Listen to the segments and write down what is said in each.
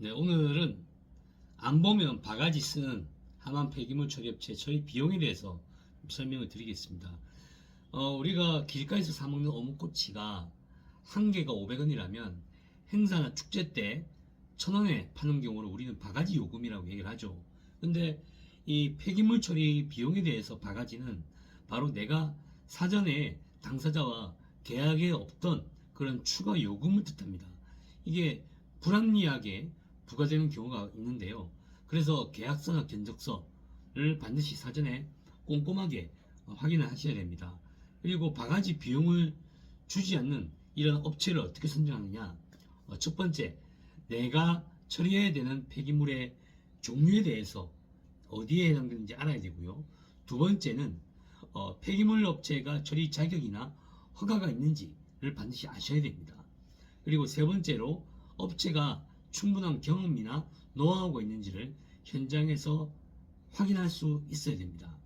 네, 오늘은 안 보면 바가지 쓰는 하만 폐기물 처리업 체 처리 비용에 대해서 설명을 드리겠습니다. 어, 우리가 길가에서 사먹는 어묵꼬치가 한 개가 500원이라면 행사나 축제 때 1000원에 파는 경우를 우리는 바가지 요금이라고 얘기를 하죠. 근데 이 폐기물 처리 비용에 대해서 바가지는 바로 내가 사전에 당사자와 계약에 없던 그런 추가 요금을 뜻합니다. 이게 불합리하게 부과되는 경우가 있는데요. 그래서 계약서나 견적서를 반드시 사전에 꼼꼼하게 어, 확인을 하셔야 됩니다. 그리고 바가지 비용을 주지 않는 이런 업체를 어떻게 선정하느냐? 어, 첫 번째, 내가 처리해야 되는 폐기물의 종류에 대해서 어디에 해당되는지 알아야 되고요. 두 번째는 어, 폐기물 업체가 처리 자격이나 허가가 있는지를 반드시 아셔야 됩니다. 그리고 세 번째로 업체가 충분한 경험이나 노하우가 있는지를 현장에서 확인할 수 있어야 됩니다.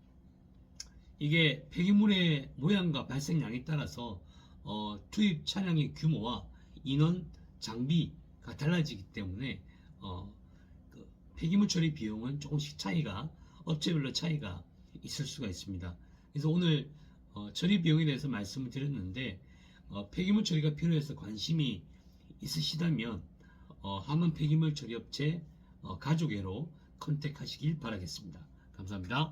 이게 폐기물의 모양과 발생량에 따라서 어, 투입 차량의 규모와 인원, 장비가 달라지기 때문에 어, 그 폐기물 처리 비용은 조금씩 차이가 업체별로 차이가 있을 수가 있습니다. 그래서 오늘 어, 처리 비용에 대해서 말씀을 드렸는데 어, 폐기물 처리가 필요해서 관심이 있으시다면 어, 하문 폐기물 처리 업체 어, 가족회로 컨택하시길 바라겠습니다. 감사합니다.